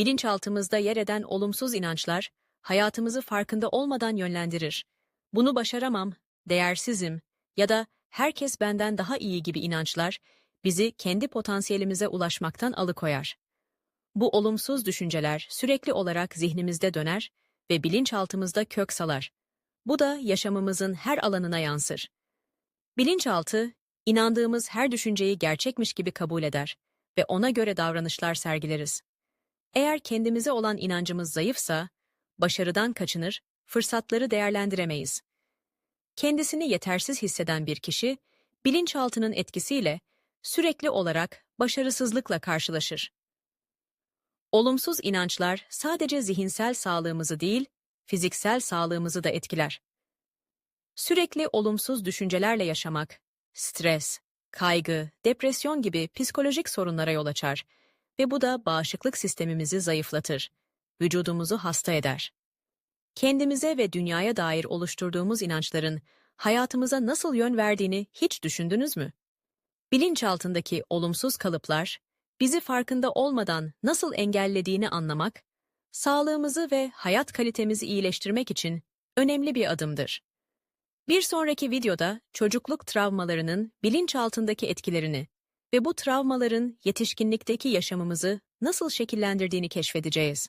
bilinçaltımızda yer eden olumsuz inançlar, hayatımızı farkında olmadan yönlendirir. Bunu başaramam, değersizim ya da herkes benden daha iyi gibi inançlar, bizi kendi potansiyelimize ulaşmaktan alıkoyar. Bu olumsuz düşünceler sürekli olarak zihnimizde döner ve bilinçaltımızda kök salar. Bu da yaşamımızın her alanına yansır. Bilinçaltı, inandığımız her düşünceyi gerçekmiş gibi kabul eder ve ona göre davranışlar sergileriz. Eğer kendimize olan inancımız zayıfsa, başarıdan kaçınır, fırsatları değerlendiremeyiz. Kendisini yetersiz hisseden bir kişi, bilinçaltının etkisiyle sürekli olarak başarısızlıkla karşılaşır. Olumsuz inançlar sadece zihinsel sağlığımızı değil, fiziksel sağlığımızı da etkiler. Sürekli olumsuz düşüncelerle yaşamak, stres, kaygı, depresyon gibi psikolojik sorunlara yol açar ve bu da bağışıklık sistemimizi zayıflatır, vücudumuzu hasta eder. Kendimize ve dünyaya dair oluşturduğumuz inançların hayatımıza nasıl yön verdiğini hiç düşündünüz mü? Bilinçaltındaki olumsuz kalıplar, bizi farkında olmadan nasıl engellediğini anlamak, sağlığımızı ve hayat kalitemizi iyileştirmek için önemli bir adımdır. Bir sonraki videoda çocukluk travmalarının bilinçaltındaki etkilerini ve bu travmaların yetişkinlikteki yaşamımızı nasıl şekillendirdiğini keşfedeceğiz.